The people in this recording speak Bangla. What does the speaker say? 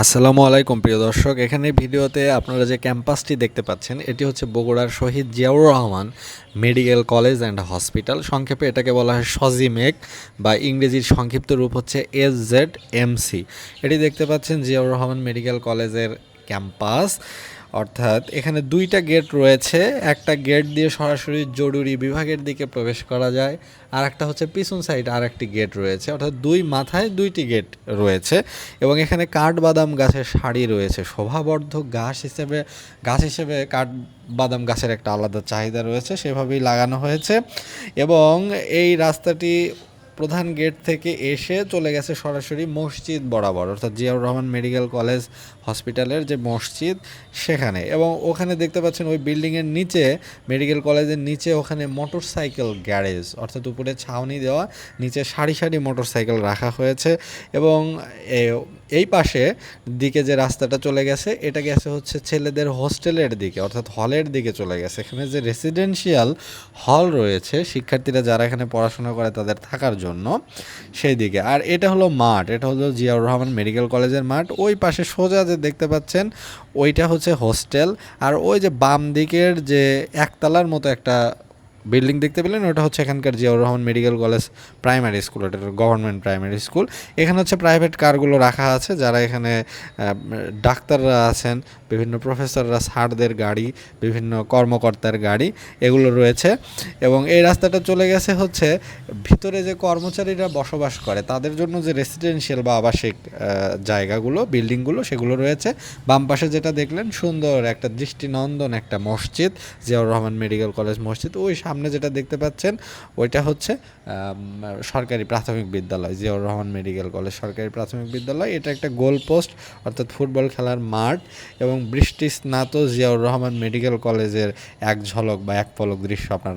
আসসালামু আলাইকুম, প্রিয় দর্শক। এখানে ভিডিওতে আপনারা যে ক্যাম্পাসটি দেখতে পাচ্ছেন, এটি হচ্ছে বগুড়ার Shaheed Ziaur Rahman medical college and hospital. সংক্ষেপে এটাকে বলা হয় সজিমেক বা ইংরেজির সংক্ষিপ্ত রূপ হচ্ছে এস জেড এমসি এটি দেখতে পাচ্ছেন জিয়াউর রহমান মেডিকেল কলেজের ক্যাম্পাস। অর্থাৎ এখানে দুইটা গেট রয়েছে। একটা গেট দিয়ে সরাসরি জরুরি বিভাগের দিকে প্রবেশ করা যায় আর একটা হচ্ছে পিছন সাইড আর একটি গেট রয়েছে। অর্থাৎ দুই মাথায় দুইটি গেট রয়েছে এবং এখানে কাঠবাদাম গাছের সারি রয়েছে। শোভাবর্ধক গাছ হিসেবে গাছ হিসেবে কাঠ বাদাম গাছের একটা আলাদা চাহিদা রয়েছে, সেভাবেই লাগানো হয়েছে এবং এই রাস্তাটি প্রধান গেট থেকে এসে চলে গেছে সরাসরি মসজিদ বরাবর, অর্থাৎ জিয়াউর রহমান মেডিকেল কলেজ হসপিটালের যে মসজিদ সেখানে। এবং ওখানে দেখতে পাচ্ছেন ওই বিল্ডিংয়ের নিচে, মেডিকেল কলেজের নিচে ওখানে মোটর সাইকেল গ্যারেজ, অর্থাৎ উপরে ছাউনি দেওয়া, নিচে সারি সারি মোটর সাইকেল রাখা হয়েছে। এবং এই পাশে দিকে যে রাস্তাটা চলে গেছে, এটা গেছে হচ্ছে ছেলেদের হোস্টেলের দিকে, অর্থাৎ হলের দিকে চলে গেছে। এখানে যে রেসিডেন্সিয়াল হল রয়েছে, শিক্ষার্থীরা যারা এখানে পড়াশোনা করে তাদের থাকার জন্য। সেই দিকে আর এটা হলো মাঠ, এটা হলো জিয়াউর রহমান মেডিকেল কলেজের মাঠ। ওই পাশে সোজা যে দেখতে পাচ্ছেন, ওইটা হচ্ছে হোস্টেল। আর ওই যে বাম দিকের যে একতলার মতো একটা বিল্ডিং দেখতে পেলেন, ওটা হচ্ছে এখানকার Ziaur Rahman medical college primary school, ওটা গভর্নমেন্ট প্রাইমারি স্কুল। এখানে হচ্ছে প্রাইভেট কারগুলো রাখা আছে, যারা এখানে ডাক্তাররা আছেন, বিভিন্ন প্রফেসররা, স্যারদের গাড়ি, বিভিন্ন কর্মকর্তার গাড়ি, এগুলো রয়েছে। এবং এই রাস্তাটা চলে গেছে হচ্ছে, ভিতরে যে কর্মচারীরা বসবাস করে, তাদের জন্য যে রেসিডেন্সিয়াল বা আবাসিক জায়গাগুলো, বিল্ডিংগুলো, সেগুলো রয়েছে। বাম পাশে যেটা দেখলেন, সুন্দর একটা দৃষ্টিনন্দন একটা মসজিদ, জিয়াউর রহমান মেডিকেল কলেজ মসজিদ, ওই সামনে যেটা দেখতে পাচ্ছেন, ওইটা হচ্ছে সরকারি প্রাথমিক বিদ্যালয়, জিয়াউর রহমান মেডিকেল কলেজ সরকারি প্রাথমিক বিদ্যালয়। এটা একটা গোল পোস্ট, অর্থাৎ ফুটবল খেলার মাঠ এবং বৃষ্টি স্নাত জিয়াউর রহমান মেডিকেল কলেজের এক ঝলক বা এক পলক দৃশ্য আপনারা